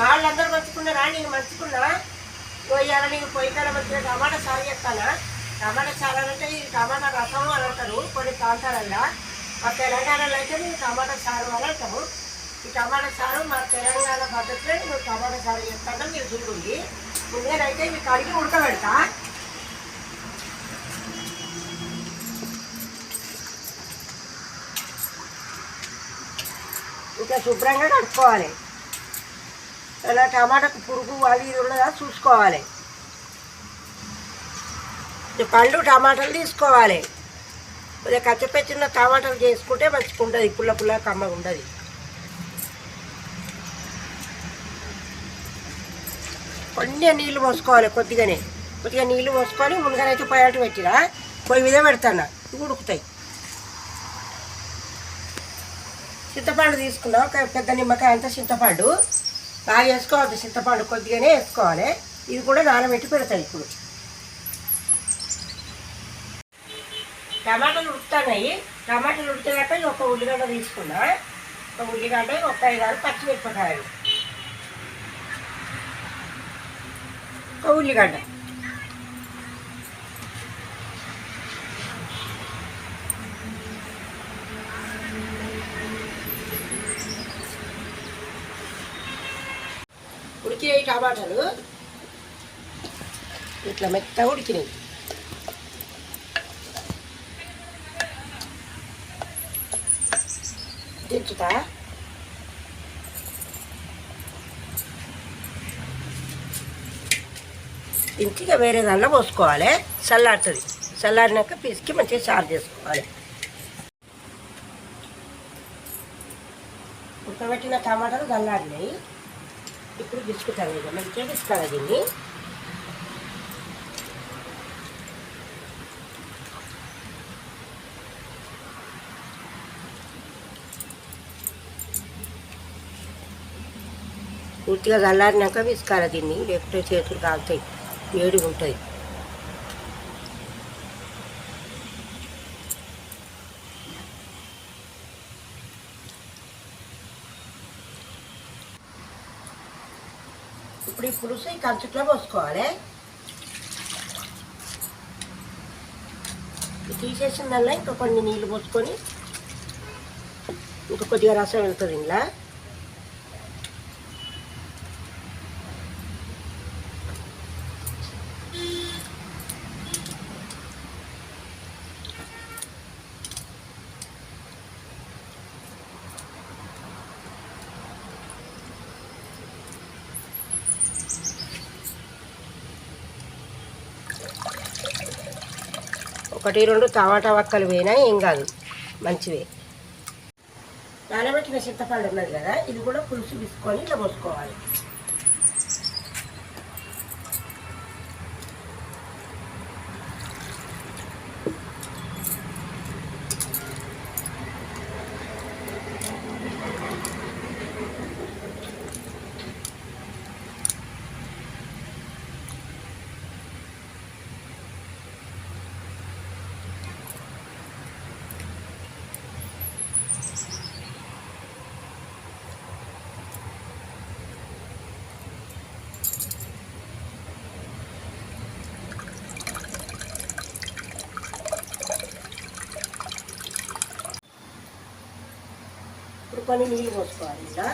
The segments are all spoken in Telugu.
వాళ్ళందరూ మంచుకున్నారా నేను మంచుకున్నా పోయాల నేను పొయ్యి కాడ మంచిగా టమాటా సాగు చేస్తానా? టమాటా సారు ఈ అంటే టమాటా రసం అని అంటారు కొన్ని ప్రాంతాలల్లో. మా తెలంగాణలో అయితే నేను టమాటా సారు అని అంటాము. ఈ టమాటా సారు మా తెలంగాణ పద్ధతిలో నేను టమాటా సారు చేస్తాను మీరు చూడండి. ముందేనైతే మీకు కడిగి ఉడకబెడతా. ఇంకా శుభ్రంగా కడుక్కోవాలి. ఇలా టమాటాకు పురుగు అది ఇది ఉన్నదా చూసుకోవాలి. ఈ పళ్ళు టమాటాలు తీసుకోవాలి. కొద్దిగా కచ్చపెచ్చిన టమాటాలు చేసుకుంటే మంచిగా ఉంటుంది పుల్ల పుల్ల కమ్మ ఉండదు. కొన్ని నీళ్ళు పోసుకోవాలి కొద్దిగానే. కొద్దిగా నీళ్ళు పోసుకొని ముందుగానైతే పొయ్యాట పెట్టినా పొయ్యి మీద పెడతాను? ఇవి ఉడుకుతాయి. చింతపండు తీసుకున్నాం ఒక పెద్ద నిమ్మకాయ అంతా చింతపండు. బాగా వేసుకోవద్దు చింతపండు కొద్దిగానే వేసుకోవాలి. ఇది కూడా నానబెట్టి పెడతాయి ఇప్పుడు. టమాటాలు ఉడుతున్నాయి టమాటాలు ఉడికినాక ఒక ఉల్లిగడ్డ తీసుకున్నా. ఒక ఉల్లిగడ్డ ఒక ఐదు ఆరు పచ్చిమిరపకాయలు. ఒక ఉల్లిగడ్డ. ఉడికినాయి టమాటాలు. ఇట్లా మెత్తగా ఉడికినాయి. దించుతా దించిగా వేరే దానిలో పోసుకోవాలి. చల్లారుతుంది. చల్లారినాక పిసికి మంచిగా చారు చేసుకోవాలి. ఉడకబెట్టిన టమాటాలు చల్లారినాయి. ఇప్పుడు బిస్కుటాలు ఇక మంచిగా బిస్కాలి దీన్ని. పూర్తిగా చల్లారినాక విసుకాల దీన్ని లేకపోతే చేతులు కాలుతాయి వేడిగా ఉంటుంది ఇప్పుడు ఈ పులుసు ఈ కంచుట్లో పోసుకోవాలి. తీసేసిన దానిలో ఇంకా కొన్ని నీళ్ళు పోసుకొని ఇంకా కొద్దిగా రసం వెళ్తుంది ఇంట్లో ఒకటి రెండు టమాటా వక్కలు పోయినా ఏం కాదు. మంచివే. నానబెట్టిన చింతపండు ఉన్నది కదా ఇది కూడా పులుసు తీసుకొని ఇట్లా పోసుకోవాలి. కలుపుకొని నీళ్ళు పోసుకోవాలి ఇలా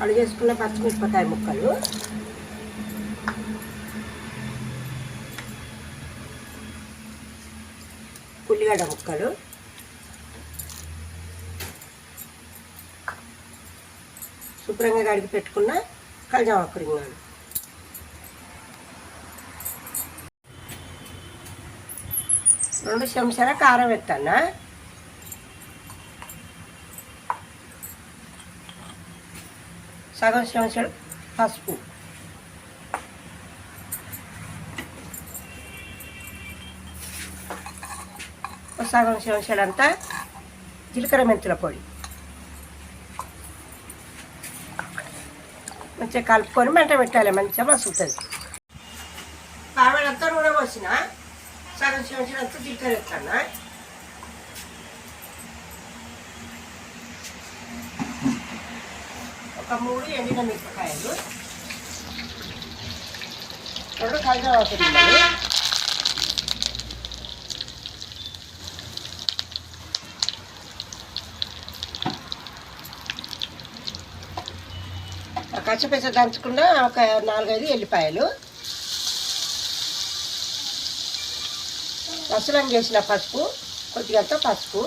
కడిగేసుకున్న పచ్చిమిరపకాయ ముక్కలు. ఉల్లిగడ్డ ముక్కలు. శుభ్రంగా కడిగి పెట్టుకున్న కళ్యామాకు రెండు చెంచాల కారం ఎత్తానా సగం చెంచాలు పసుపు. ఒక సగం చెంచాలంతా జీలకర్ర మెంతుల పొడి. మంచిగా కలుపుకొని మంట పెట్టాలి మంచిగా మసులుతుంది ఆవిడంతా నూనె పోసిన సగం చెంచినంత జీలకర్ర వేస్తాను ఒక మూడు ఎండిన మిరపకాయలు రెండు కలిసి అవుతుంది కచ్చపెచ్చ దంచకుండా ఒక నాలుగైదు ఎల్లిపాయలు పసరం చేసిన పసుపు కొద్దిగంత పసుపు.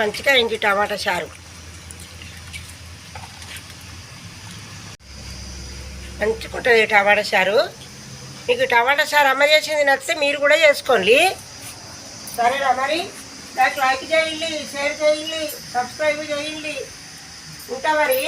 మంచిగా ఇంటి టమాటా చారు. మంచిగుంటుంది టమాటా చారు. మీకు టమాటా చారు అమ్మ చేసింది నచ్చితే మీరు కూడా చేసుకోండి. సరేనా మరి? నాకు లైక్ చేయండి షేర్ చేయండి సబ్స్క్రైబ్ చేయండి. ఉంటా మరి?